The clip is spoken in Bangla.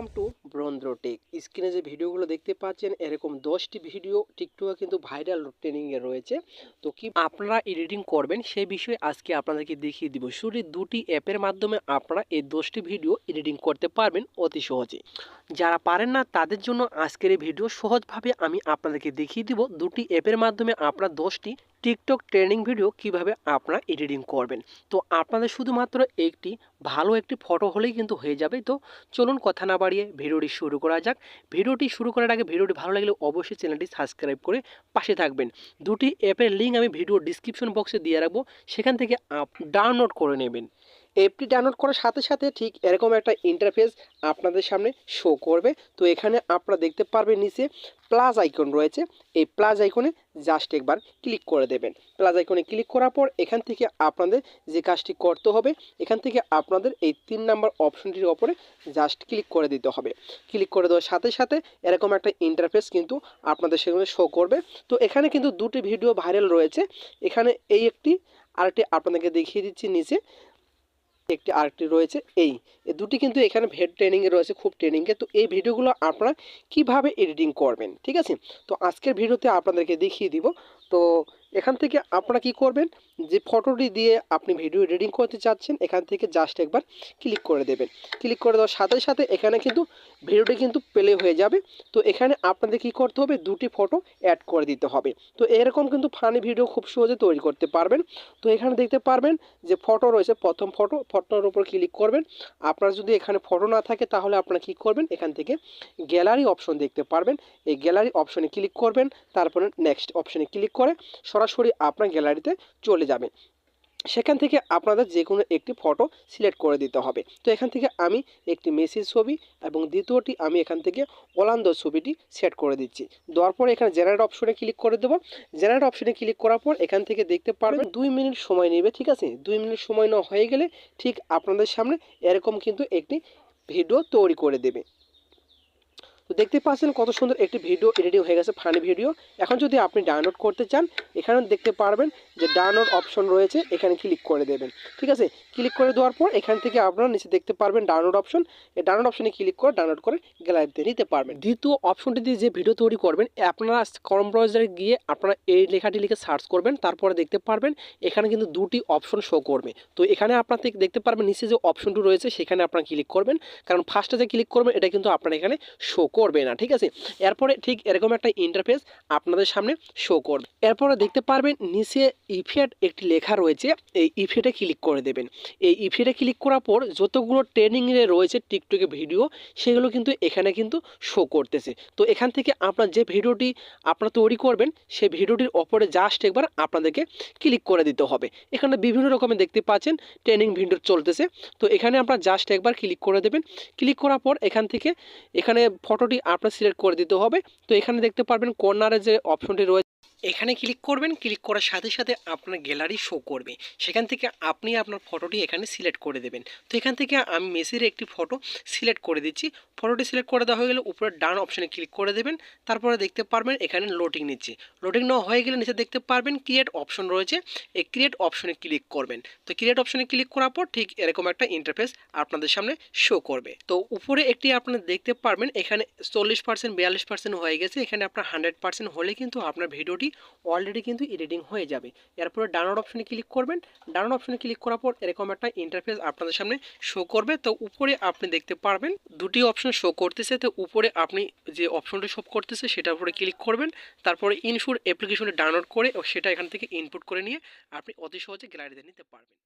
ওয়েলকাম টু ব্রন্দ্রটেক স্ক্রিনে যে ভিডিওগুলো দেখতে পাচ্ছেন, এরকম দশটি ভিডিও টিকটকে কিন্তু ভাইরাল ট্রেনিংয়ে রয়েছে। তো কি আপনারা এডিটিং করবেন সেই বিষয়ে আজকে আপনাদেরকে দেখিয়ে দিব। শুধু দুটি অ্যাপের মাধ্যমে আপনারা এই দশটি ভিডিও এডিটিং করতে পারবেন অতি সহজে। যারা পারেন না, তাদের জন্য আজকের এই ভিডিও সহজভাবে আমি আপনাদেরকে দেখিয়ে দিব। দুটি অ্যাপের মাধ্যমে আপনারা দশটি টিকটক ট্রেনিং ভিডিও কীভাবে আপনারা এডিটিং করবেন? তো আপনাদের শুধুমাত্র একটি ভালো একটি ফটো হলেই কিন্তু হয়ে যাবে। তো চলুন কথা না বাড়িয়ে ভিডিওটি শুরু করা যাক। ভিডিওটি শুরু করার আগে ভিডিওটি ভালো লাগলে অবশ্যই চ্যানেলটি সাবস্ক্রাইব করে পাশে থাকবেন। দুটি অ্যাপের লিঙ্ক আমি ভিডিও ডিসক্রিপশন বক্সে দিয়ে রাখব। সেখান থেকে আপ ডাউনলোড করে নেবেন। অ্যাপটি ডাউনলোড করার সাথে সাথে ঠিক এরকম একটা ইন্টারফেস আপনাদের সামনে শো করবে। তো এখানে আপনারা দেখতে পারবেন নিচে প্লাস আইকন রয়েছে। এই প্লাস আইকনে জাস্ট একবার ক্লিক করে দেবেন। প্লাস আইকনে ক্লিক করার পর এখান থেকে আপনাদের যে কাজটি করতে হবে, এখান থেকে আপনাদের এই তিন নাম্বার অপশনটির ওপরে জাস্ট ক্লিক করে দিতে হবে। ক্লিক করে দেওয়ার সাথে সাথে এরকম একটা ইন্টারফেস কিন্তু আপনাদের সেখানে শো করবে। তো এখানে কিন্তু দুটি ভিডিও ভাইরাল রয়েছে। এখানে এই একটি, আরেকটি আপনাদেরকে দেখিয়ে দিচ্ছি নিচে। একটি আরেকটি রয়েছে, এই। এ দুটি কিন্তু এখানে ভেড ট্রেনিংয়ে রয়েছে, খুব ট্রেনিংয়ে তো এই ভিডিওগুলো আপনারা কীভাবে এডিটিং করবেন, ঠিক আছে? তো আজকের ভিডিওতে আপনাদেরকে দেখিয়ে দিব। তো এখান থেকে আপনারা কি করবেন যে ফটোটি দিয়ে আপনি ভিডিও এডিটিং করতে চাচ্ছেন, এখান থেকে জাস্ট একবার ক্লিক করে দেবেন। ক্লিক করে দেওয়ার সাথে সাথে এখানে কিন্তু ভিডিওটি কিন্তু প্লে হয়ে যাবে। তো এখানে আপনাদের কি করতে হবে? দুটি ফটো অ্যাড করে দিতে হবে। তো এরকম কিন্তু ফানি ভিডিও খুব সহজে তৈরি করতে পারবেন। তো এখানে দেখতে পারবেন যে ফটো রয়েছে, প্রথম ফটো ফটোর উপর ক্লিক করবেন। আপনার যদি এখানে ফটো না থাকে, তাহলে আপনারা কী করবেন? এখান থেকে গ্যালারি অপশন দেখতে পারবেন। এই গ্যালারি অপশনে ক্লিক করবেন। তারপরে নেক্সট অপশনে ক্লিক করে সরাসরি আপনার গ্যালারিতে চলে যাবেন। সেখান থেকে আপনাদের যে কোনো একটি ফটো সিলেক্ট করে দিতে হবে। তো এখান থেকে আমি একটি মেসির ছবি এবং দ্বিতীয়টি আমি এখান থেকে ওলান্দ ছবিটি সেট করে দিচ্ছি। দেওয়ার পর এখানে জেনারেট অপশনে ক্লিক করে দেবো। জেনারেট অপশনে ক্লিক করার পর এখান থেকে দেখতে পারবেন দুই মিনিট সময় নেবে, ঠিক আছে? দুই মিনিট সময় না হয়ে গেলে ঠিক আপনাদের সামনে এরকম কিন্তু একটি ভিডিও তৈরি করে দেবে। তো দেখতে পাচ্ছেন কত সুন্দর একটি ভিডিও এডিটিং হয়ে গেছে ফানি ভিডিও এখন যদি আপনি ডাউনলোড করতে চান এখানে দেখতে পারবেন যে ডাউনলোড অপশন রয়েছে, এখানে ক্লিক করে দেবেন। ঠিক আছে? ক্লিক করে দেওয়ার পর এখান থেকে আপনারা নিচে দেখতে পারবেন ডাউনলোড অপশন। এই ডাউনলোড অপশনে ক্লিক করে ডাউনলোড করে গ্যালারিতে নিতে পারবেন। দ্বিতীয় অপশনটি দিয়ে যে ভিডিও তৈরি করবেন, আপনারা কম ব্রাউজারে গিয়ে আপনারা এই লেখাটি লিখে সার্চ করবেন, তারপরে দেখতে পারবেন এখানে কিন্তু দুটি অপশন শো করবে। তো এখানে আপনার দেখতে পারবেন নিচে যে অপশনটি রয়েছে, সেখানে আপনারা ক্লিক করবেন। কারণ ফার্স্টে যে ক্লিক করবেন, এটা কিন্তু আপনার এখানে শো করবে না। ঠিক আছে? এরপরে ঠিক এরকম একটা ইন্টারফেস আপনাদের সামনে শো করবে। এরপরে দেখতে পারবেন নিচে ইফেট একটি লেখা রয়েছে, এই ইফেটে ক্লিক করে দেবেন। এই ইফেটে ক্লিক করার পর যতগুলো ট্রেনিংয়ে রয়েছে টিকটকে ভিডিও সেগুলো কিন্তু এখানে কিন্তু শো করতেছে। তো এখান থেকে আপনার যে ভিডিওটি আপনারা তৈরি করবেন সেই ভিডিওটির ওপরে জাস্ট একবার আপনাদেরকে ক্লিক করে দিতে হবে। এখানে বিভিন্ন রকমের দেখতে পাচ্ছেন ট্রেনিং ভিডিও চলতেছে। তো এখানে আপনার জাস্ট একবার ক্লিক করে দেবেন। ক্লিক করার পর এখান থেকে এখানে ফটোটি আপনার সিলেক্ট করে দিতে হবে। তো এখানে দেখতে পারবেন কর্নারে যে অপশনটি রয়েছে এখানে ক্লিক করবেন, ক্লিক করার সাথে সাথে আপনার গ্যালারি শো করবে। সেখান থেকে আপনি আপনার ফটোটি এখানে সিলেক্ট করে দেবেন। তো এখান থেকে আমি মেসির একটি ফটো সিলেক্ট করে দিচ্ছি। ফটোটি সিলেক্ট করে দেওয়া হয়ে গেলে উপরে ডান অপশানে ক্লিক করে দেবেন। তারপরে দেখতে পারবেন এখানে লোডিং নিচ্ছে। লোডিং নেওয়া হয়ে গেলে নিচে দেখতে পারবেন ক্রিয়েট অপশন রয়েছে। এই ক্রিয়েট অপশনে ক্লিক করবেন। তো ক্রিয়েট অপশনে ক্লিক করার পর ঠিক এরকম একটা ইন্টারফেস আপনাদের সামনে শো করবে। তো উপরে একটি আপনারা দেখতে পারবেন, এখানে চল্লিশ পার্সেন্ট বিয়াল্লিশ পার্সেন্ট হয়ে গেছে। এখানে আপনার হান্ড্রেড পার্সেন্ট হলে কিন্তু আপনার ভিডিওটি অলরেডি কিন্তু এডিটিং হয়ে যাবে। এরপরে ডাউনলোড অপশনে ক্লিক করবেন। ডাউনলোড অপশনে ক্লিক করার পর এরকম একটা ইন্টারফেস আপনাদের সামনে শো করবে। তো উপরে আপনি দেখতে পারবেন, দুটি অপশন শো করতেছে। তো উপরে আপনি যে অপশনটি শো করতেছে, সেটার উপরে ক্লিক করবেন। তারপরে ইনশুর অ্যাপ্লিকেশনে ডাউনলোড করে সেটা এখান থেকে ইনপুট করে নিয়ে আপনি অতি সহজে গ্যালারিতে নিতে পারবেন।